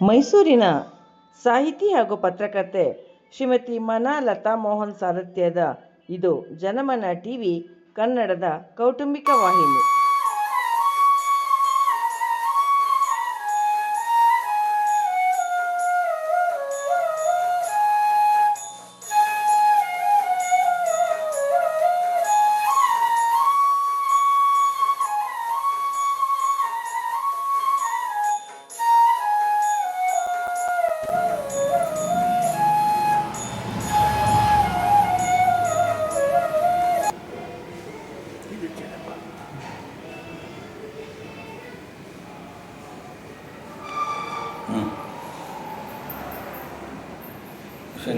ಮೈಸೂರಿನ ಸಾಹಿತಿ ಹಾಗೂ ಪತ್ರಕರ್ತೆ ಶ್ರೀಮತಿ ಮನಾ ಲತಾ ಮೋಹನ್ ಸಾರಥ್ಯದ ಇದು ಜನಮನ ಟಿವಿ ಕನ್ನಡದ ಕೌಟುಂಬಿಕ ವಾಹಿನಿ.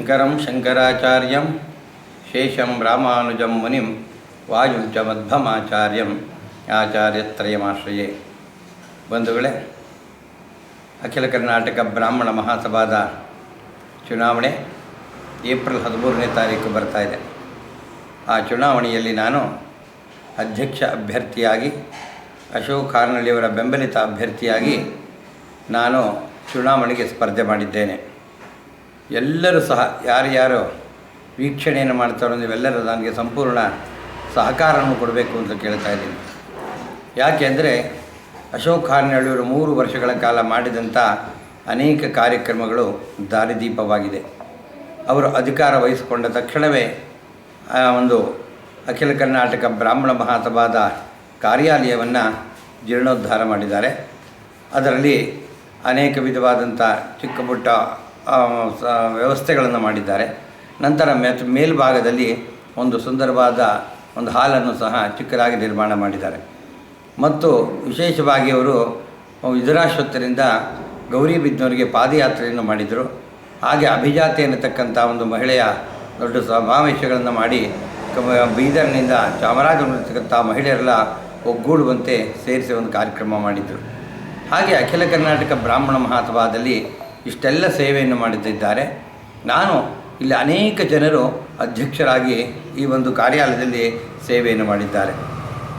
ಶಂಕರಂ ಶಂಕರಾಚಾರ್ಯಂ ಶೇಷಂ ರಾಮಾನುಜಂ ಮುನಿಂ ವಾಯುಂ ಚ ಮಧ್ವಮಾಚಾರ್ಯಂ ಆಚಾರ್ಯತ್ರಯಮಾಶ್ರಯೇ ಬಂಧುಗಳೇ ಅಖಿಲ ಕರ್ನಾಟಕ ಬ್ರಾಹ್ಮಣ ಮಹಾಸಭಾದ ಚುನಾವಣೆ ಏಪ್ರಿಲ್ ಹದಿಮೂರನೇ ತಾರೀಕು ಬರ್ತಾ ಇದೆ. ಆ ಚುನಾವಣೆಯಲ್ಲಿ ನಾನು ಅಧ್ಯಕ್ಷ ಅಭ್ಯರ್ಥಿಯಾಗಿ, ಅಶೋಕ್ ಕಾರ್ನಳ್ಳಿಯವರ ಬೆಂಬಲಿತ ಅಭ್ಯರ್ಥಿಯಾಗಿ ನಾನು ಚುನಾವಣೆಗೆ ಸ್ಪರ್ಧೆ ಮಾಡಿದ್ದೇನೆ. ಎಲ್ಲರೂ ಸಹ ಯಾರ್ಯಾರು ವೀಕ್ಷಣೆಯನ್ನು ಮಾಡ್ತಾರೋ ನೀವೆಲ್ಲರೂ ನನಗೆ ಸಂಪೂರ್ಣ ಸಹಕಾರವನ್ನು ಕೊಡಬೇಕು ಅಂತ ಕೇಳ್ತಾ ಇದ್ದೀನಿ. ಯಾಕೆಂದರೆ ಅಶೋಕ್ ಹಾರ್ನಳ್ಳಿಯವರು ಮೂರು ವರ್ಷಗಳ ಕಾಲ ಮಾಡಿದಂಥ ಅನೇಕ ಕಾರ್ಯಕ್ರಮಗಳು ದಾರಿದೀಪವಾಗಿದೆ. ಅವರು ಅಧಿಕಾರ ವಹಿಸಿಕೊಂಡ ತಕ್ಷಣವೇ ಒಂದು ಅಖಿಲ ಕರ್ನಾಟಕ ಬ್ರಾಹ್ಮಣ ಮಹಾಸಭಾದ ಕಾರ್ಯಾಲಯವನ್ನು ಜೀರ್ಣೋದ್ಧಾರ ಮಾಡಿದ್ದಾರೆ. ಅದರಲ್ಲಿ ಅನೇಕ ವಿಧವಾದಂಥ ಚಿಕ್ಕ ಪುಟ್ಟ ವ್ಯವಸ್ಥೆಗಳನ್ನು ಮಾಡಿದ್ದಾರೆ. ನಂತರ ಮೆತ್ ಮೇಲ್ಭಾಗದಲ್ಲಿ ಒಂದು ಸುಂದರವಾದ ಒಂದು ಹಾಲನ್ನು ಸಹ ಚಿಕ್ಕದಾಗಿ ನಿರ್ಮಾಣ ಮಾಡಿದ್ದಾರೆ. ಮತ್ತು ವಿಶೇಷವಾಗಿ ಅವರು ಇದರಾಶ್ವತ್ತರಿಂದ ಗೌರಿಬಿದ್ನವರಿಗೆ ಪಾದಯಾತ್ರೆಯನ್ನು ಮಾಡಿದರು. ಹಾಗೆ ಅಭಿಜಾತಿ ಅನ್ನತಕ್ಕಂಥ ಒಂದು ಮಹಿಳೆಯ ದೊಡ್ಡ ಸಮಾವೇಶಗಳನ್ನು ಮಾಡಿ ಬೀದರ್ನಿಂದ ಚಾಮರಾಜನಗರತಕ್ಕಂಥ ಮಹಿಳೆಯರೆಲ್ಲ ಒಗ್ಗೂಡುವಂತೆ ಸೇರಿಸಿ ಒಂದು ಕಾರ್ಯಕ್ರಮ ಮಾಡಿದರು. ಹಾಗೆ ಅಖಿಲ ಕರ್ನಾಟಕ ಬ್ರಾಹ್ಮಣ ಮಹಾಸಭಾದಲ್ಲಿ ಇಷ್ಟೆಲ್ಲ ಸೇವೆಯನ್ನು ಮಾಡುತ್ತಿದ್ದಾರೆ ನಾನು ಇಲ್ಲಿ ಅನೇಕ ಜನರು ಅಧ್ಯಕ್ಷರಾಗಿ ಈ ಒಂದು ಕಾರ್ಯಾಲಯದಲ್ಲಿ ಸೇವೆಯನ್ನು ಮಾಡಿದ್ದಾರೆ.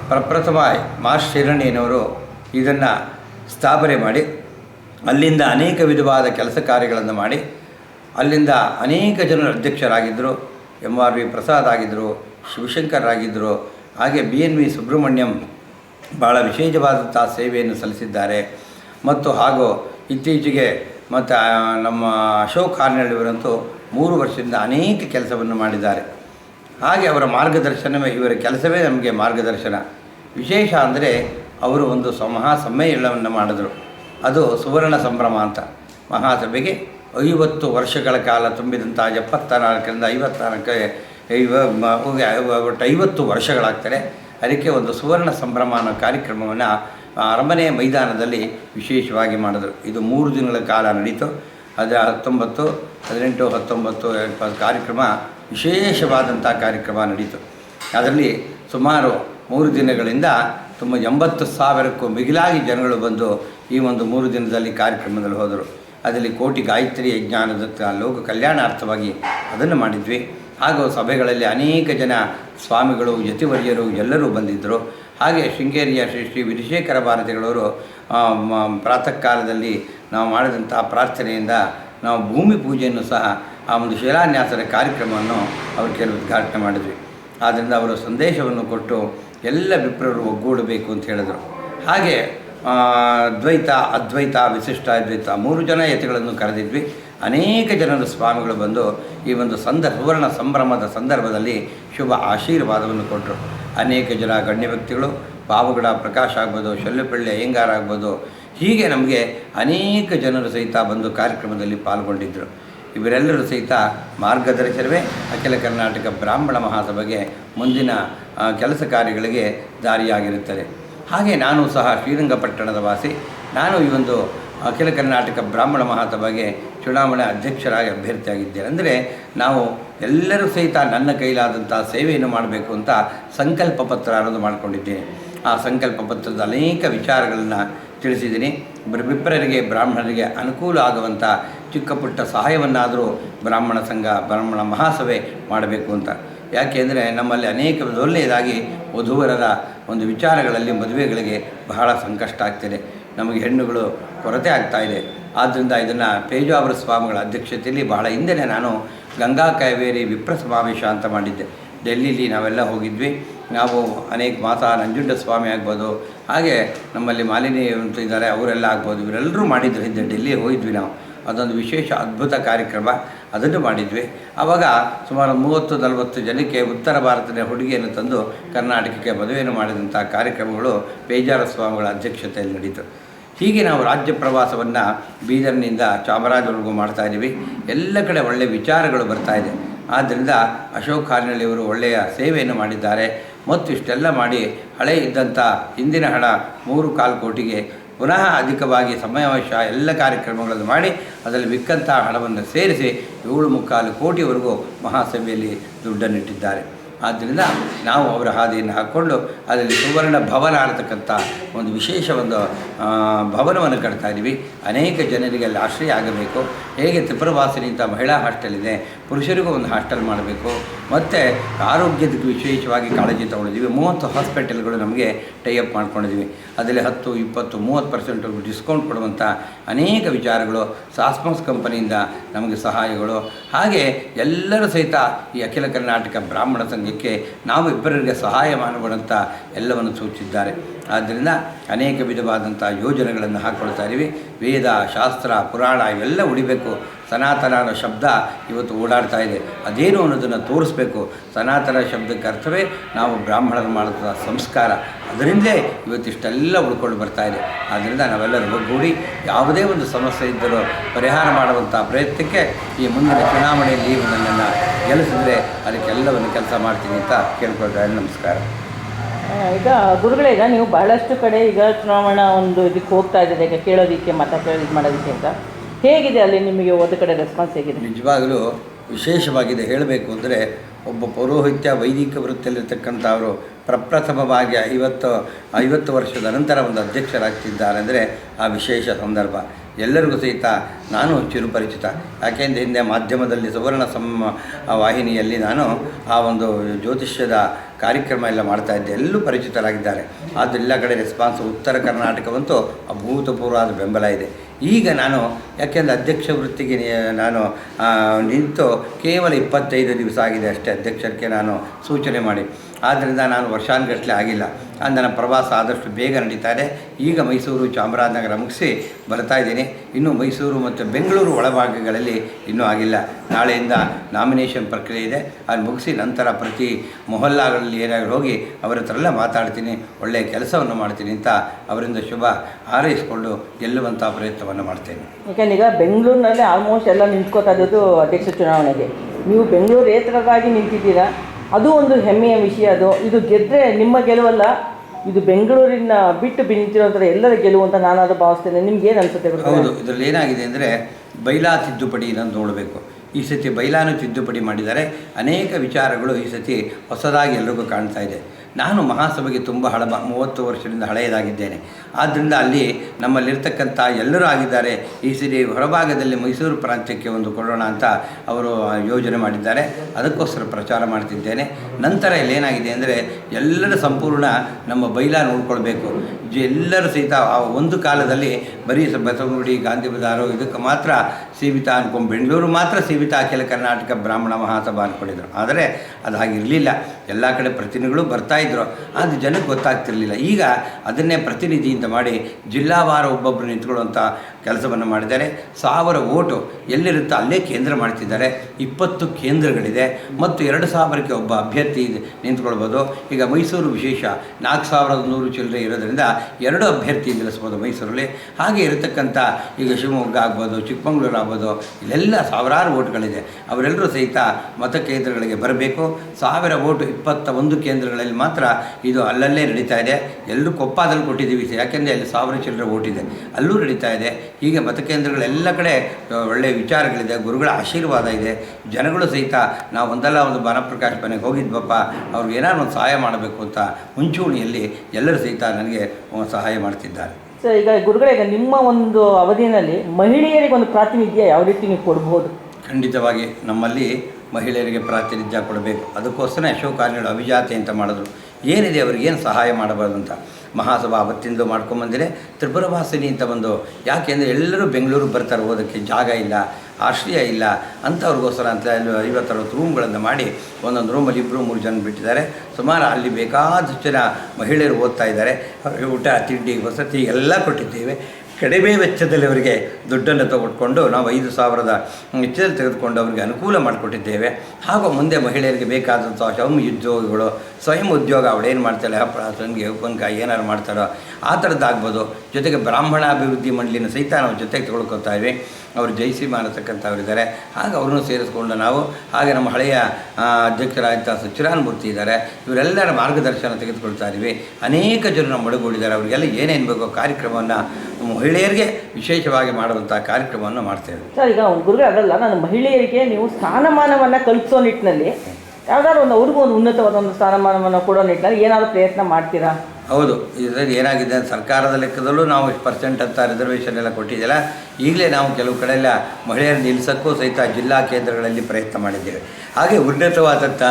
ಪ್ರಪ್ರಥಮ ಮಾರ್ ಶಿರಣ್ಯನವರು ಇದನ್ನು ಸ್ಥಾಪನೆ ಮಾಡಿ, ಅಲ್ಲಿಂದ ಅನೇಕ ವಿಧವಾದ ಕೆಲಸ ಕಾರ್ಯಗಳನ್ನು ಮಾಡಿ, ಅಲ್ಲಿಂದ ಅನೇಕ ಜನರು ಅಧ್ಯಕ್ಷರಾಗಿದ್ದರು. ಎಂ ಆರ್ ವಿ ಪ್ರಸಾದ್ ಆಗಿದ್ದರು ಶಿವಶಂಕರಾಗಿದ್ದರು ಹಾಗೆ ಬಿ ಎನ್ ವಿ ಸುಬ್ರಹ್ಮಣ್ಯಂ ಭಾಳ ವಿಶೇಷವಾದಂಥ ಸೇವೆಯನ್ನು ಸಲ್ಲಿಸಿದ್ದಾರೆ. ಮತ್ತು ಹಾಗೂ ಇತ್ತೀಚೆಗೆ ಮತ್ತು ನಮ್ಮ ಅಶೋಕ್ ಹಾರ್ನಳ್ಳಿಯವರಂತೂ ಮೂರು ವರ್ಷದಿಂದ ಅನೇಕ ಕೆಲಸವನ್ನು ಮಾಡಿದ್ದಾರೆ. ಹಾಗೆ ಅವರ ಮಾರ್ಗದರ್ಶನವೇ ಇವರ ಕೆಲಸವೇ ನಮಗೆ ಮಾರ್ಗದರ್ಶನ. ವಿಶೇಷ ಅಂದರೆ ಅವರು ಒಂದು ಮಹಾ ಸಮ್ಮೇಳನವನ್ನು ಮಾಡಿದರು. ಅದು ಸುವರ್ಣ ಸಂಭ್ರಮ ಅಂತ. ಮಹಾಸಭೆಗೆ ಐವತ್ತು ವರ್ಷಗಳ ಕಾಲ ತುಂಬಿದಂಥ ಎಪ್ಪತ್ತ ನಾಲ್ಕರಿಂದ ಐವತ್ನಾಲ್ಕು ಒಟ್ಟು ಐವತ್ತು ವರ್ಷಗಳಾಗ್ತಾರೆ ಅದಕ್ಕೆ ಒಂದು ಸುವರ್ಣ ಸಂಭ್ರಮ ಅನ್ನೋ ಕಾರ್ಯಕ್ರಮವನ್ನು ಅರಮನೆಯ ಮೈದಾನದಲ್ಲಿ ವಿಶೇಷವಾಗಿ ಮಾಡಿದ್ರು. ಇದು ಮೂರು ದಿನಗಳ ಕಾಲ ನಡೀತು. ಅದರ ಹತ್ತೊಂಬತ್ತು, ಹದಿನೆಂಟು, ಹತ್ತೊಂಬತ್ತು ಕಾರ್ಯಕ್ರಮ, ವಿಶೇಷವಾದಂಥ ಕಾರ್ಯಕ್ರಮ ನಡೀತು. ಅದರಲ್ಲಿ ಸುಮಾರು ಮೂರು ದಿನಗಳಿಂದ ತುಂಬ ಎಂಬತ್ತು ಸಾವಿರಕ್ಕೂ ಮಿಗಿಲಾಗಿ ಜನಗಳು ಬಂದು ಈ ಒಂದು ಮೂರು ದಿನದಲ್ಲಿ ಕಾರ್ಯಕ್ರಮದಲ್ಲಿ ಹೋದರು. ಅದರಲ್ಲಿ ಕೋಟಿ ಗಾಯತ್ರಿ ಯಜ್ಞಾನದ ಲೋಕ ಕಲ್ಯಾಣಾರ್ಥವಾಗಿ ಅದನ್ನು ಮಾಡಿದ್ವಿ. ಹಾಗೂ ಸಭೆಗಳಲ್ಲಿ ಅನೇಕ ಜನ ಸ್ವಾಮಿಗಳು ಯತಿವರ್ಯರು ಎಲ್ಲರೂ ಬಂದಿದ್ದರು. ಹಾಗೆ ಶೃಂಗೇರಿಯ ಶ್ರೀ ಶ್ರೀ ವಿಧುಶೇಖರ ಭಾರತಿಗಳವರು ಪ್ರಾತಃ ಕಾಲದಲ್ಲಿ ನಾವು ಮಾಡಿದಂಥ ಪ್ರಾರ್ಥನೆಯಿಂದ ನಾವು ಭೂಮಿ ಪೂಜೆಯನ್ನು ಸಹ ಆ ಒಂದು ಶಿಲಾನ್ಯಾಸದ ಕಾರ್ಯಕ್ರಮವನ್ನು ಅವರು ಕೆಲವು ಉದ್ಘಾಟನೆ ಮಾಡಿದ್ವಿ. ಆದ್ದರಿಂದ ಅವರು ಸಂದೇಶವನ್ನು ಕೊಟ್ಟು ಎಲ್ಲ ವಿಪ್ರರು ಒಗ್ಗೂಡಬೇಕು ಅಂತ ಹೇಳಿದರು. ಹಾಗೆ ದ್ವೈತ, ಅದ್ವೈತ, ವಿಶಿಷ್ಟ ಅದ್ವೈತ ಮೂರು ಜನ ಯತಿಗಳನ್ನು ಕರೆದಿದ್ವಿ. ಅನೇಕ ಜನರ ಸ್ವಾಮಿಗಳು ಬಂದು ಈ ಒಂದು ಸಂದ ಸುವರ್ಣ ಸಂಭ್ರಮದ ಸಂದರ್ಭದಲ್ಲಿ ಶುಭ ಆಶೀರ್ವಾದವನ್ನು ಕೊಟ್ಟರು. ಅನೇಕ ಜನ ಗಣ್ಯ ವ್ಯಕ್ತಿಗಳು ಪಾವಗಡ ಪ್ರಕಾಶ್ ಆಗ್ಬೋದು, ಶಲ್ಯಪಳ್ಳಿ ಅಯ್ಯಂಗಾರ ಆಗ್ಬೋದು, ಹೀಗೆ ನಮಗೆ ಅನೇಕ ಜನರು ಸಹಿತ ಬಂದು ಕಾರ್ಯಕ್ರಮದಲ್ಲಿ ಪಾಲ್ಗೊಂಡಿದ್ದರು ಇವರೆಲ್ಲರೂ ಸಹಿತ ಮಾರ್ಗದರ್ಶನವೇ ಅಖಿಲ ಕರ್ನಾಟಕ ಬ್ರಾಹ್ಮಣ ಮಹಾಸಭೆಗೆ ಮುಂದಿನ ಕೆಲಸ ಕಾರ್ಯಗಳಿಗೆ ದಾರಿಯಾಗಿರುತ್ತದೆ. ಹಾಗೆ ನಾನು ಸಹ ಶ್ರೀರಂಗಪಟ್ಟಣದ ವಾಸಿ. ನಾನು ಈ ಒಂದು ಅಖಿಲ ಕರ್ನಾಟಕ ಬ್ರಾಹ್ಮಣ ಮಹಾಸಭೆಗೆ ಚುನಾವಣೆ ಅಧ್ಯಕ್ಷರಾಗಿ ಅಭ್ಯರ್ಥಿಯಾಗಿದ್ದೇನೆ. ಅಂದರೆ ನಾವು ಎಲ್ಲರೂ ಸಹಿತ ನನ್ನ ಕೈಲಾದಂಥ ಸೇವೆಯನ್ನು ಮಾಡಬೇಕು ಅಂತ ಸಂಕಲ್ಪ ಪತ್ರ ಅನ್ನೋದು ಮಾಡಿಕೊಂಡಿದ್ದೇನೆ. ಆ ಸಂಕಲ್ಪ ಪತ್ರದ ಅನೇಕ ವಿಚಾರಗಳನ್ನು ತಿಳಿಸಿದ್ದೀನಿ. ಬ್ರಿಪ್ರರಿಗೆ ಬ್ರಾಹ್ಮಣರಿಗೆ ಅನುಕೂಲ ಆಗುವಂಥ ಚಿಕ್ಕ ಪುಟ್ಟ ಸಹಾಯವನ್ನಾದರೂ ಬ್ರಾಹ್ಮಣ ಸಂಘ, ಬ್ರಾಹ್ಮಣ ಮಹಾಸಭೆ ಮಾಡಬೇಕು ಅಂತ. ಯಾಕೆಂದರೆ ನಮ್ಮಲ್ಲಿ ಅನೇಕ ಒಳ್ಳೆಯದಾಗಿ ವಧುವರರ ಒಂದು ವಿಚಾರಗಳಲ್ಲಿ ಮದುವೆಗಳಿಗೆ ಬಹಳ ಸಂಕಷ್ಟ ಆಗ್ತಿದೆ. ನಮಗೆ ಹೆಣ್ಣುಗಳು ಕೊರತೆ ಆಗ್ತಾ ಇದೆ. ಆದ್ದರಿಂದ ಇದನ್ನು ಪೇಜಾವರ ಸ್ವಾಮಿಗಳ ಅಧ್ಯಕ್ಷತೆಯಲ್ಲಿ ಬಹಳ ಹಿಂದೆನೇ ನಾನು ಗಂಗಾ ಕಾವೇರಿ ವಿಪ್ರ ಸಮಾವೇಶ ಅಂತ ಮಾಡಿದ್ದೆ. ಡೆಲ್ಲಿಲಿ ನಾವೆಲ್ಲ ಹೋಗಿದ್ವಿ. ನಾವು ಅನೇಕ ಮಾತಾ ನಂಜುಂಡ ಸ್ವಾಮಿ ಆಗ್ಬೋದು, ಹಾಗೆ ನಮ್ಮಲ್ಲಿ ಮಾಲಿನಿ ಅಂತ ಇದ್ದಾರೆ, ಅವರೆಲ್ಲ ಆಗ್ಬೋದು. ಇವರೆಲ್ಲರೂ ಮಾಡಿದ್ರು ಹಿಂದೆ ಡೆಲ್ಲಿ ಹೋಗಿದ್ವಿ ನಾವು. ಅದೊಂದು ವಿಶೇಷ ಅದ್ಭುತ ಕಾರ್ಯಕ್ರಮ. ಅದನ್ನು ಮಾಡಿದ್ವಿ. ಆವಾಗ ಸುಮಾರು ಮೂವತ್ತು, ನಲವತ್ತು ಜನಕ್ಕೆ ಉತ್ತರ ಭಾರತದ ಹುಡುಗಿಯನ್ನು ತಂದು ಕರ್ನಾಟಕಕ್ಕೆ ಮದುವೆಯನ್ನು ಮಾಡಿದಂಥ ಕಾರ್ಯಕ್ರಮಗಳು ಪೇಜಾರ ಸ್ವಾಮಿಗಳ ಅಧ್ಯಕ್ಷತೆಯಲ್ಲಿ ನಡೀತು. ಹೀಗೆ ನಾವು ರಾಜ್ಯ ಪ್ರವಾಸವನ್ನು ಬೀದರ್ನಿಂದ ಚಾಮರಾಜವರೆಗೂ ಮಾಡ್ತಾ ಇದ್ದೀವಿ ಎಲ್ಲ ಕಡೆ ಒಳ್ಳೆಯ ವಿಚಾರಗಳು ಬರ್ತಾ ಇದೆ. ಆದ್ದರಿಂದ ಅಶೋಕ್ ಹಾರ್ನಳ್ಳಿಯವರು ಒಳ್ಳೆಯ ಸೇವೆಯನ್ನು ಮಾಡಿದ್ದಾರೆ. ಮತ್ತು ಇಷ್ಟೆಲ್ಲ ಮಾಡಿ ಹಳೆ ಇದ್ದಂಥ ಹಿಂದಿನ ಹಣ ಮೂರು ಕಾಲು ಕೋಟಿಗೆ ಪುನಃ ಅಧಿಕವಾಗಿ ಸಮಯವಶ ಎಲ್ಲ ಕಾರ್ಯಕ್ರಮಗಳನ್ನು ಮಾಡಿ ಅದರಲ್ಲಿ ಮಿಕ್ಕಂಥ ಹಣವನ್ನು ಸೇರಿಸಿ ಏಳು ಮುಕ್ಕಾಲು ಕೋಟಿವರೆಗೂ ಮಹಾಸಭೆಯಲ್ಲಿ ದುಡ್ಡನ್ನಿಟ್ಟಿದ್ದಾರೆ ಆದ್ದರಿಂದ ನಾವು ಅವರ ಹಾದಿಯನ್ನು ಹಾಕ್ಕೊಂಡು ಅದರಲ್ಲಿ ಸುವರ್ಣ ಭವನ ಅನ್ನತಕ್ಕಂಥ ಒಂದು ವಿಶೇಷ ಒಂದು ಭವನವನ್ನು ಕಟ್ತಾ ಇದ್ದೀವಿ. ಅನೇಕ ಜನರಿಗೆ ಅಲ್ಲಿ ಆಶ್ರಯ ಆಗಬೇಕು. ಹೇಗೆ ತ್ರಿಪುರವಾಸಿನಿ ಅಂತ ಮಹಿಳಾ ಹಾಸ್ಟೆಲ್ ಇದೆ, ಪುರುಷರಿಗೂ ಒಂದು ಹಾಸ್ಟೆಲ್ ಮಾಡಬೇಕು. ಮತ್ತು ಆರೋಗ್ಯದ ವಿಶೇಷವಾಗಿ ಕಾಳಜಿ ತೊಗೊಂಡಿದ್ದೀವಿ. ಮೂವತ್ತು ಹಾಸ್ಪಿಟಲ್ಗಳು ನಮಗೆ ಟೈಅಪ್ ಮಾಡ್ಕೊಂಡಿದ್ದೀವಿ. ಅದರಲ್ಲಿ ಹತ್ತು, ಇಪ್ಪತ್ತು, ಮೂವತ್ತು ಪರ್ಸೆಂಟ್ ಡಿಸ್ಕೌಂಟ್ ಕೊಡುವಂಥ ಅನೇಕ ವಿಚಾರಗಳು, ಸಾಸ್ಮಾಸ್ ಕಂಪನಿಯಿಂದ ನಮಗೆ ಸಹಾಯಗಳು. ಹಾಗೆ ಎಲ್ಲರೂ ಸಹಿತ ಈ ಅಖಿಲ ಕರ್ನಾಟಕ ಬ್ರಾಹ್ಮಣ ಸಂಘಕ್ಕೆ ನಾವು ಇಬ್ಬರಿಗೆ ಸಹಾಯ ಮಾಡುವಂಥ ಎಲ್ಲವನ್ನು ಸೂಚಿಸಿದ್ದಾರೆ. ಆದ್ದರಿಂದ ಅನೇಕ ವಿಧವಾದಂಥ ಯೋಜನೆಗಳನ್ನು ಹಾಕ್ಕೊಳ್ತಾ ಇದ್ದೀವಿ. ವೇದ, ಶಾಸ್ತ್ರ, ಪುರಾಣ ಇವೆಲ್ಲ ಉಳಿಬೇಕು. ಸನಾತನ ಅನ್ನೋ ಶಬ್ದ ಇವತ್ತು ಓಡಾಡ್ತಾ ಇದೆ. ಅದೇನು ಅನ್ನೋದನ್ನು ತೋರಿಸ್ಬೇಕು. ಸನಾತನ ಶಬ್ದಕ್ಕೆ ಅರ್ಥವೇ ನಾವು ಬ್ರಾಹ್ಮಣರು ಮಾಡುವಂಥ ಸಂಸ್ಕಾರ. ಅದರಿಂದಲೇ ಇವತ್ತಿಷ್ಟೆಲ್ಲ ಉಳ್ಕೊಂಡು ಬರ್ತಾ ಇದೆ. ಆದ್ದರಿಂದ ನಾವೆಲ್ಲರೂ ಒಗ್ಗೂಡಿ ಯಾವುದೇ ಒಂದು ಸಮಸ್ಯೆ ಇದ್ದರೂ ಪರಿಹಾರ ಮಾಡುವಂಥ ಪ್ರಯತ್ನಕ್ಕೆ ಈ ಮುಂದಿನ ಚುನಾವಣೆಯಲ್ಲಿ ನೀವು ನನ್ನನ್ನು ಗೆಲ್ಲಿಸಿದ್ರೆ ಅದಕ್ಕೆಲ್ಲವನ್ನು ಕೆಲಸ ಮಾಡ್ತೀನಿ ಅಂತ ಕೇಳ್ಕೊಳ್ತಾರೆ ನಮಸ್ಕಾರ. ಈಗ ಗುರುಗಳೇ, ಈಗ ನೀವು ಬಹಳಷ್ಟು ಕಡೆ ಈಗ ಚುನಾವಣಾ ಒಂದು ಇದಕ್ಕೆ ಹೋಗ್ತಾ ಇದ್ದೀರಿ, ಈಗ ಕೇಳೋದಕ್ಕೆ, ಮತ ಕೇಳಿ ಇದು ಮಾಡೋದಕ್ಕೆ ಅಂತ. ಹೇಗಿದೆ ಅಲ್ಲಿ ನಿಮಗೆ ಒಂದು ಕಡೆ ರೆಸ್ಪಾನ್ಸ್ ಹೇಗಿದೆ? ನಿಜವಾಗಲೂ ವಿಶೇಷವಾಗಿದೆ ಹೇಳಬೇಕು ಅಂದರೆ, ಒಬ್ಬ ಪೌರೋಹಿತ್ಯ ವೈದಿಕ ವೃತ್ತಿಯಲ್ಲಿರ್ತಕ್ಕಂಥವರು ಪ್ರಪ್ರಥಮವಾಗಿ ಐವತ್ತು ಐವತ್ತು ವರ್ಷದ ನಂತರ ಒಂದು ಅಧ್ಯಕ್ಷರಾಗ್ತಿದ್ದಾರೆ ಅಂದರೆ ಆ ವಿಶೇಷ ಸಂದರ್ಭ. ಎಲ್ಲರಿಗೂ ಸಹಿತ ನಾನು ಚಿರುಪರಿಚಿತ. ಯಾಕೆಂದರೆ ಹಿಂದೆ ಮಾಧ್ಯಮದಲ್ಲಿ ಸುವರ್ಣ ಸಂ ವಾಹಿನಿಯಲ್ಲಿ ನಾನು ಆ ಒಂದು ಜ್ಯೋತಿಷ್ಯದ ಕಾರ್ಯಕ್ರಮ ಎಲ್ಲ ಮಾಡ್ತಾ ಇದ್ದೆ. ಎಲ್ಲೂ ಪರಿಚಿತರಾಗಿದ್ದಾರೆ. ಆದ್ದರಿಂದ ಎಲ್ಲ ಕಡೆ ರೆಸ್ಪಾನ್ಸ್ ಉತ್ತರ ಕರ್ನಾಟಕವಂತೂ ಅಭೂತಪೂರ್ವವಾದ ಬೆಂಬಲ ಇದೆ. ಈಗ ನಾನು, ಯಾಕೆಂದರೆ ಅಧ್ಯಕ್ಷ ವೃತ್ತಿಗೆ ನಾನು ನಿಂತು ಕೇವಲ ಇಪ್ಪತ್ತೈದು ದಿವಸ ಆಗಿದೆ ಅಷ್ಟೇ ಅಧ್ಯಕ್ಷಕ್ಕೆ ನಾನು ಸೂಚನೆ ಮಾಡಿ. ಆದ್ದರಿಂದ ನಾನು ವರ್ಷಾನುಗಟ್ಟಲೆ ಆಗಿಲ್ಲ. ನನ್ನ ಪ್ರವಾಸ ಆದಷ್ಟು ಬೇಗ ನಡೀತಾ ಇದೆ. ಈಗ ಮೈಸೂರು ಚಾಮರಾಜನಗರ ಮುಗಿಸಿ ಬರ್ತಾ ಇದ್ದೀನಿ. ಇನ್ನು ಮೈಸೂರು ಮತ್ತು ಬೆಂಗಳೂರು ಒಳಭಾಗಗಳಲ್ಲಿ ಇನ್ನೂ ಆಗಿಲ್ಲ. ನಾಳೆಯಿಂದ ನಾಮಿನೇಷನ್ ಪ್ರಕ್ರಿಯೆ ಇದೆ. ಅದು ಮುಗಿಸಿ ನಂತರ ಪ್ರತಿ ಮೊಹಲ್ಲಾಗಳಲ್ಲಿ ಏನಾದರೂ ಹೋಗಿ ಅವರ ಹತ್ರ ಎಲ್ಲ ಮಾತಾಡ್ತೀನಿ. ಒಳ್ಳೆಯ ಕೆಲಸವನ್ನು ಮಾಡ್ತೀನಿ ಅಂತ ಅವರಿಂದ ಶುಭ ಹಾರೈಸಿಕೊಂಡು ಗೆಲ್ಲುವಂಥ ಪ್ರಯತ್ನವನ್ನು ಮಾಡ್ತೇನೆ. ಓಕೆ ಈಗ ಬೆಂಗಳೂರಿನಲ್ಲಿ ಆಲ್ಮೋಸ್ಟ್ ಎಲ್ಲ ನಿಂತ್ಕೋತಾ ಇರೋದು ಅಧ್ಯಕ್ಷ ಚುನಾವಣೆಗೆ. ನೀವು ಬೆಂಗಳೂರು ಏತರವಾಗಿ ನಿಂತಿದ್ದೀರಾ? ಅದು ಒಂದು ಹೆಮ್ಮೆಯ ವಿಷಯ. ಅದು ಇದು ಗೆದ್ದರೆ ನಿಮ್ಮ ಗೆಲುವಲ್ಲ ಇದು ಬೆಂಗಳೂರಿನ ಬಿಟ್ಟು ನಿಂತಿರೋಂಥ ಎಲ್ಲರ ಗೆಲುವು ಅಂತ ನಾನಾದರೂ ಭಾವಿಸ್ತೇನೆ. ನಿಮ್ಗೆ ಏನು ಅನ್ಸುತ್ತೆ? ಹೌದು, ಇದರಲ್ಲಿ ಏನಾಗಿದೆ ಅಂದರೆ ಬೈಲಾ ತಿದ್ದುಪಡಿ ಇದನ್ನು ನೋಡಬೇಕು. ಈ ಸತಿ ಬೈಲಾನು ತಿದ್ದುಪಡಿ ಮಾಡಿದ್ದಾರೆ. ಅನೇಕ ವಿಚಾರಗಳು ಈ ಸತಿ ಹೊಸದಾಗಿ ಎಲ್ರಿಗೂ ಕಾಣ್ತಾ ಇದೆ. ನಾನು ಮಹಾಸಭೆಗೆ ತುಂಬ ಹಳ ಮೂವತ್ತು ವರ್ಷದಿಂದ ಹಳೆಯದಾಗಿದ್ದೇನೆ. ಆದ್ದರಿಂದ ಅಲ್ಲಿ ನಮ್ಮಲ್ಲಿರ್ತಕ್ಕಂಥ ಎಲ್ಲರೂ ಆಗಿದ್ದಾರೆ. ಈ ಸರಿ ಹೊರಭಾಗದಲ್ಲಿ ಮೈಸೂರು ಪ್ರಾಂತ್ಯಕ್ಕೆ ಒಂದು ಕೊಡೋಣ ಅಂತ ಅವರು ಯೋಜನೆ ಮಾಡಿದ್ದಾರೆ. ಅದಕ್ಕೋಸ್ಕರ ಪ್ರಚಾರ ಮಾಡ್ತಿದ್ದೇನೆ. ನಂತರ ಇಲ್ಲಿ ಏನಾಗಿದೆ ಅಂದರೆ ಎಲ್ಲರ ಸಂಪೂರ್ಣ ನಮ್ಮ ಬೈಲ ನೋಡ್ಕೊಳ್ಬೇಕು. ಎಲ್ಲರೂ ಸಹಿತ ಒಂದು ಕಾಲದಲ್ಲಿ ಬರೀ ಬಸವಗುಡಿ ಗಾಂಧಿ ಬಜಾರು, ಇದಕ್ಕೆ ಮಾತ್ರ ಸೀಮಿತ ಅನ್ಕೊಂಡು ಬೆಂಗಳೂರು ಮಾತ್ರ ಸೀಮಿತ ಅಖಿಲ ಕರ್ನಾಟಕ ಬ್ರಾಹ್ಮಣ ಮಹಾಸಭಾ ಅಂದ್ಕೊಂಡಿದ್ರು ಆದರೆ ಅದು ಹಾಗಿರಲಿಲ್ಲ. ಎಲ್ಲ ಕಡೆ ಪ್ರತಿನಿಧಿಗಳು ಬರ್ತಾಯಿದ್ರು ಅದು ಜನಕ್ಕೆ ಗೊತ್ತಾಗ್ತಿರಲಿಲ್ಲ. ಈಗ ಅದನ್ನೇ ಪ್ರತಿನಿಧಿ ಅಂತ ಮಾಡಿ ಜಿಲ್ಲಾವಾರ ಒಬ್ಬೊಬ್ಬರು ನಿಂತ್ಕೊಳ್ಳುವಂಥ ಕೆಲಸವನ್ನು ಮಾಡಿದ್ದಾರೆ. ಸಾವಿರ ಓಟು ಎಲ್ಲಿರುತ್ತೋ ಅಲ್ಲೇ ಕೇಂದ್ರ ಮಾಡ್ತಿದ್ದಾರೆ. ಇಪ್ಪತ್ತು ಕೇಂದ್ರಗಳಿದೆ ಮತ್ತು ಎರಡು ಸಾವಿರಕ್ಕೆ ಒಬ್ಬ ಅಭ್ಯರ್ಥಿ ನಿಂತ್ಕೊಳ್ಬೋದು. ಈಗ ಮೈಸೂರು ವಿಶೇಷ, ನಾಲ್ಕು ಸಾವಿರದ ನೂರು ಚಿಲ್ಲರೆ ಇರೋದರಿಂದ ಎರಡು ಅಭ್ಯರ್ಥಿ ನಿಲ್ಲಿಸ್ಬೋದು ಮೈಸೂರಲ್ಲಿ. ಹಾಗೆ ಇರತಕ್ಕಂಥ ಈಗ ಶಿವಮೊಗ್ಗ ಆಗ್ಬೋದು, ಚಿಕ್ಕಮಗಳೂರು ಆಗ್ಬೋದು, ಇಲ್ಲೆಲ್ಲ ಸಾವಿರಾರು ಓಟ್ಗಳಿದೆ. ಅವರೆಲ್ಲರೂ ಸಹಿತ ಮತಕೇಂದ್ರಗಳಿಗೆ ಬರಬೇಕು. ಸಾವಿರ ಓಟು ಇಪ್ಪತ್ತ ಒಂದು ಕೇಂದ್ರಗಳಲ್ಲಿ ಮಾತ್ರ ಇದು ಅಲ್ಲಲ್ಲೇ ನಡೀತಾ ಇದೆ. ಎಲ್ಲರೂ ಕೊಪ್ಪದಲ್ಲಿ ಕೊಟ್ಟಿದ್ದೀವಿ ಯಾಕೆಂದರೆ ಅಲ್ಲಿ ಸಾವಿರ ಚಿಲ್ಲರೆ ಓಟಿದೆ. ಅಲ್ಲೂ ನಡೀತಾ ಇದೆ. ಹೀಗೆ ಮತಕೇಂದ್ರಗಳೆಲ್ಲ ಕಡೆ ಒಳ್ಳೆಯ ವಿಚಾರಗಳಿದೆ ಗುರುಗಳ ಆಶೀರ್ವಾದ ಇದೆ. ಜನಗಳು ಸಹಿತ ನಾವು ಒಂದಲ್ಲ ಒಂದು ಬನಪ್ರಕಾಶ್ ಮನೆಗೆ ಹೋಗಿದ್ವಪ್ಪ ಅವ್ರಿಗೆ ಏನಾದ್ರು ಒಂದು ಸಹಾಯ ಮಾಡಬೇಕು ಅಂತ ಮುಂಚೂಣಿಯಲ್ಲಿ ಎಲ್ಲರೂ ಸಹಿತ ನನಗೆ ಸಹಾಯ ಮಾಡ್ತಿದ್ದಾರೆ. ಸರ್ ಈಗ ಗುರುಗಳೇ ಈಗ ನಿಮ್ಮ ಒಂದು ಅವಧಿಯಲ್ಲಿ ಮಹಿಳೆಯರಿಗೆ ಒಂದು ಪ್ರಾತಿನಿಧ್ಯ ಯಾವ ರೀತಿ ನೀವು ಕೊಡ್ಬೋದು? ಖಂಡಿತವಾಗಿ ನಮ್ಮಲ್ಲಿ ಮಹಿಳೆಯರಿಗೆ ಪ್ರಾತಿನಿಧ್ಯ ಕೊಡಬೇಕು. ಅದಕ್ಕೋಸ್ಕರ ಅಶೋಕ ಕಾರ್ಯಗಳು ಅಭಿಜಾತೆ ಅಂತ ಮಾಡಿದ್ರು. ಏನಿದೆ ಅವ್ರಿಗೆ ಏನು ಸಹಾಯ ಮಾಡಬಾರ್ದು ಅಂತ? ಮಹಾಸಭಾ ಅವತ್ತಿಂದ ಮಾಡ್ಕೊಂಬಂದಿದೆ ತ್ರಿಪುರವಾಸಿನಿ ಅಂತ ಬಂದು, ಯಾಕೆ ಅಂದರೆ ಎಲ್ಲರೂ ಬೆಂಗಳೂರು ಬರ್ತಾರೆ ಓದೋಕ್ಕೆ, ಜಾಗ ಇಲ್ಲ, ಆಶ್ರಯ ಇಲ್ಲ ಅಂಥವ್ರಿಗೋಸ್ಕರ ಅಂತ ಐವತ್ತರವತ್ತು ರೂಮ್ಗಳನ್ನು ಮಾಡಿ ಒಂದೊಂದು ರೂಮಲ್ಲಿ ಇಬ್ಬರು ಮೂರು ಜನ ಬಿಟ್ಟಿದ್ದಾರೆ. ಸುಮಾರು ಅಲ್ಲಿ ಬೇಕಾದಷ್ಟು ಜನ ಮಹಿಳೆಯರು ಓದ್ತಾ ಇದ್ದಾರೆ. ಅವರಿಗೆ ಊಟ, ತಿಂಡಿ, ವಸತಿ ಎಲ್ಲ ಕೊಟ್ಟಿದ್ದೇವೆ. ಕಡಿಮೆ ವೆಚ್ಚದಲ್ಲಿ ಅವರಿಗೆ ದುಡ್ಡನ್ನು ತೊಗೊಟ್ಕೊಂಡು ನಾವು ಐದು ಸಾವಿರದ ವೆಚ್ಚದಲ್ಲಿ ತೆಗೆದುಕೊಂಡು ಅವರಿಗೆ ಅನುಕೂಲ ಮಾಡಿಕೊಟ್ಟಿದ್ದೇವೆ. ಹಾಗೂ ಮುಂದೆ ಮಹಿಳೆಯರಿಗೆ ಬೇಕಾದಂಥ ಶೌಮ್ ಉದ್ಯೋಗಗಳು ಸ್ವಯಂ ಉದ್ಯೋಗ ಅವಳೇನು ಮಾಡ್ತಾಳೆ? ಹಪ್ಪಳ ಸಂಗೆ ಉಪ್ಪನಕಾಯಿ ಏನಾರು ಮಾಡ್ತಾರೋ ಆ ಥರದ್ದಾಗ್ಬೋದು ಜೊತೆಗೆ ಬ್ರಾಹ್ಮಣ ಅಭಿವೃದ್ಧಿ ಮಂಡಳಿನ ಸಹಿತ ನಾವು ಜೊತೆಗೆ ತೊಗೊಳ್ಕೊತಾ ಇದ್ವಿ. ಅವರು ಜೈಸಿ ಮಾಡತಕ್ಕಂಥವ್ರಿದ್ದಾರೆ ಹಾಗೆ ಅವ್ರನ್ನೂ ಸೇರಿಸ್ಕೊಂಡು ನಾವು, ಹಾಗೆ ನಮ್ಮ ಹಳೆಯ ಅಧ್ಯಕ್ಷರಾದಂಥ ಸಚ್ಚಿರಾನಮೂರ್ತಿ ಇದ್ದಾರೆ ಇವರೆಲ್ಲರ ಮಾರ್ಗದರ್ಶನ ತೆಗೆದುಕೊಳ್ತಾ ಇದ್ದೀವಿ ಅನೇಕ ಜನ ನಮ್ಮ ಒಳಗೂಡಿದ್ದಾರೆ ಅವರಿಗೆಲ್ಲ ಏನೇನು ಬೇಕೋ ಕಾರ್ಯಕ್ರಮವನ್ನು ಮಹಿಳೆಯರಿಗೆ ವಿಶೇಷವಾಗಿ ಮಾಡುವಂಥ ಕಾರ್ಯಕ್ರಮವನ್ನು ಮಾಡ್ತೇವೆ ಸರ್, ಈಗ ಗುರುಗಳು ಅದಲ್ಲ ನಾನು ಮಹಿಳೆಯರಿಗೆ ನೀವು ಸ್ಥಾನಮಾನವನ್ನು ಕಲ್ಪಿಸೋ ನಿಟ್ಟಿನಲ್ಲಿ ಯಾವ್ದಾದ್ರು ಒಂದು ಅವ್ರಿಗೂ ಒಂದು ಉನ್ನತವಾದ ಒಂದು ಸ್ಥಾನಮಾನವನ್ನು ಕೊಡೋ ನಿಟ್ಟಿನಲ್ಲಿ ಏನಾದರೂ ಪ್ರಯತ್ನ ಮಾಡ್ತೀರಾ? ಹೌದು. ಇದರಲ್ಲಿ ಏನಾಗಿದೆ ಸರ್ಕಾರದ ಲೆಕ್ಕದಲ್ಲೂ ನಾವು ಇಷ್ಟು ಪರ್ಸೆಂಟ್ ಅಂತ ರಿಸರ್ವೇಷನ್ ಎಲ್ಲ ಕೊಟ್ಟಿದ್ದೆಲ್ಲ. ಈಗಲೇ ನಾವು ಕೆಲವು ಕಡೆ ಎಲ್ಲ ಮಹಿಳೆಯರು ನಿಲ್ಲಿಸೋಕ್ಕೂ ಸಹಿತ ಜಿಲ್ಲಾ ಕೇಂದ್ರಗಳಲ್ಲಿ ಪ್ರಯತ್ನ ಮಾಡಿದ್ದೇವೆ. ಹಾಗೆ ಉನ್ನತವಾದಂಥ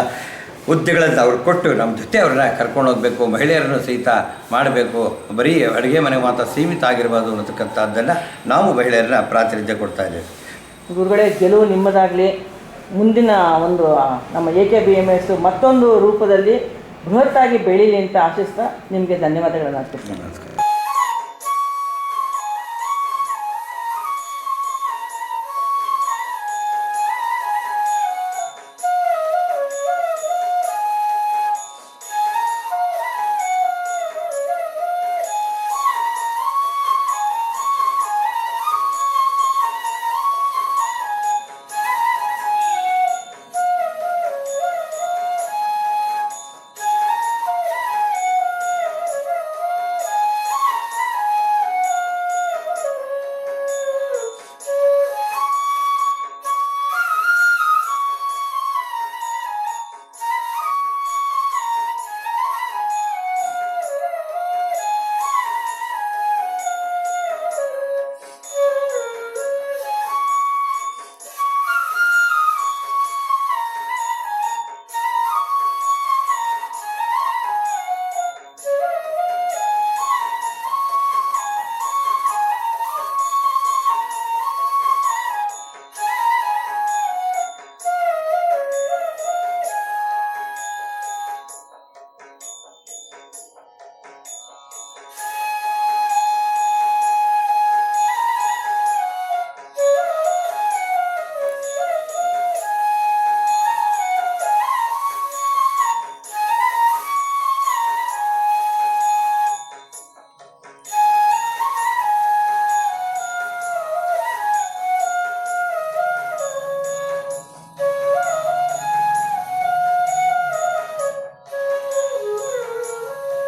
ಹುದ್ದೆಗಳನ್ನು ಅವ್ರು ಕೊಟ್ಟು ನಮ್ಮ ಜೊತೆ ಅವ್ರನ್ನ ಕರ್ಕೊಂಡು ಹೋಗಬೇಕು ಮಹಿಳೆಯರನ್ನು ಸಹಿತ ಮಾಡಬೇಕು ಬರೀ ಅಡುಗೆ ಮನೆ ಮಾತ್ರ ಸೀಮಿತ ಆಗಿರಬಾರ್ದು ಅನ್ನತಕ್ಕಂಥದ್ದನ್ನು ನಾವು ಮಹಿಳೆಯರನ್ನ ಪ್ರಾತಿನಿಧ್ಯ ಕೊಡ್ತಾ ಇದ್ದೇವೆ. ಗುರುಗಳೇ ಗೆಲುವು ನಿಮ್ಮದಾಗಲಿ. ಮುಂದಿನ ಒಂದು ನಮ್ಮ A K B M S ಮತ್ತೊಂದು ರೂಪದಲ್ಲಿ ಬೃಹತ್ತಾಗಿ ಬೆಳೀಲಿ ಅಂತ ಆಶಿಸ್ತಾ ನಿಮಗೆ ಧನ್ಯವಾದಗಳನ್ನು ಅರ್ಪಿಸ್ತೀನಿ. ನಮಸ್ಕಾರ.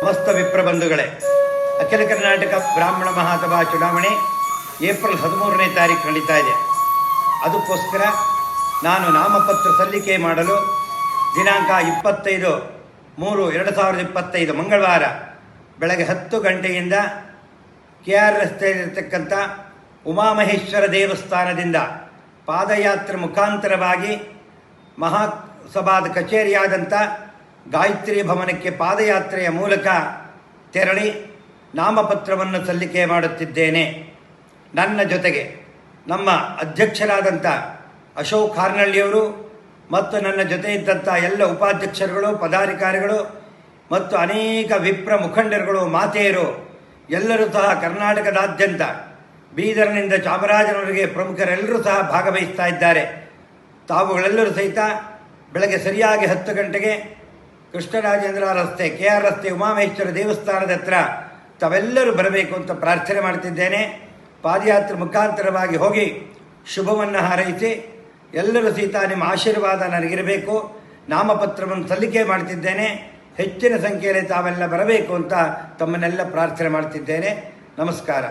ಸಮಸ್ತ ವಿಪ್ರಬಂಧುಗಳೇ. ಅಖಿಲ ಕರ್ನಾಟಕ ಬ್ರಾಹ್ಮಣ ಮಹಾಸಭಾ ಚುನಾವಣೆ ಏಪ್ರಿಲ್ ಹದಿಮೂರನೇ ತಾರೀಕು ನಡೀತಾ ಇದೆ. ಅದಕ್ಕೋಸ್ಕರ ನಾನು ನಾಮಪತ್ರ ಸಲ್ಲಿಕೆ ಮಾಡಲು ದಿನಾಂಕ ಇಪ್ಪತ್ತೈದು ಮೂರು ಎರಡು ಸಾವಿರದ ಇಪ್ಪತ್ತೈದು ಮಂಗಳವಾರ ಬೆಳಗ್ಗೆ ಹತ್ತು ಗಂಟೆಯಿಂದ ಕೆ ಆರ್ ರಸ್ತೆಯಲ್ಲಿರ್ತಕ್ಕಂಥ ಉಮಾಮಹೇಶ್ವರ ದೇವಸ್ಥಾನದಿಂದ ಪಾದಯಾತ್ರೆ ಮುಖಾಂತರವಾಗಿ ಮಹಾಸಭಾದ ಕಚೇರಿಯಾದಂಥ ಗಾಯತ್ರಿ ಭವನಕ್ಕೆ ಪಾದಯಾತ್ರೆಯ ಮೂಲಕ ತೆರಳಿ ನಾಮಪತ್ರವನ್ನು ಸಲ್ಲಿಕೆ ಮಾಡುತ್ತಿದ್ದೇನೆ. ನನ್ನ ಜೊತೆಗೆ ನಮ್ಮ ಅಧ್ಯಕ್ಷರಾದಂಥ ಅಶೋಕ್ ಕಾರ್ನಳ್ಳಿಯವರು ಮತ್ತು ನನ್ನ ಜೊತೆ ಇದ್ದಂಥ ಎಲ್ಲ ಉಪಾಧ್ಯಕ್ಷರುಗಳು, ಪದಾಧಿಕಾರಿಗಳು ಮತ್ತು ಅನೇಕ ವಿಪ್ರ ಮುಖಂಡರುಗಳು, ಮಾತೆಯರು, ಎಲ್ಲರೂ ಸಹ ಕರ್ನಾಟಕದಾದ್ಯಂತ ಬೀದರ್ನಿಂದ ಚಾಮರಾಜನವರಿಗೆ ಪ್ರಮುಖರೆಲ್ಲರೂ ಸಹ ಭಾಗವಹಿಸ್ತಾ ಇದ್ದಾರೆ. ತಾವುಗಳೆಲ್ಲರೂ ಸಹಿತ ಬೆಳಗ್ಗೆ ಸರಿಯಾಗಿ ಹತ್ತು ಗಂಟೆಗೆ ಕೃಷ್ಣರಾಜೇಂದ್ರ ರಸ್ತೆ, ಕೆ ಆರ್ ರಸ್ತೆ ಉಮಾಮಹೇಶ್ವರ ದೇವಸ್ಥಾನದ ಹತ್ರ ತಾವೆಲ್ಲರೂ ಬರಬೇಕು ಅಂತ ಪ್ರಾರ್ಥನೆ ಮಾಡ್ತಿದ್ದೇನೆ. ಪಾದಯಾತ್ರೆ ಮುಖಾಂತರವಾಗಿ ಹೋಗಿ ಶುಭವನ್ನು ಹಾರೈಸಿ ಎಲ್ಲರೂ ಸೀತಾ ನಿಮ್ಮ ಆಶೀರ್ವಾದ ನನಗಿರಬೇಕು. ನಾಮಪತ್ರವನ್ನು ಸಲ್ಲಿಕೆ ಮಾಡ್ತಿದ್ದೇನೆ. ಹೆಚ್ಚಿನ ಸಂಖ್ಯೆಯಲ್ಲಿ ತಾವೆಲ್ಲ ಬರಬೇಕು ಅಂತ ತಮ್ಮನ್ನೆಲ್ಲ ಪ್ರಾರ್ಥನೆ ಮಾಡ್ತಿದ್ದೇನೆ. ನಮಸ್ಕಾರ.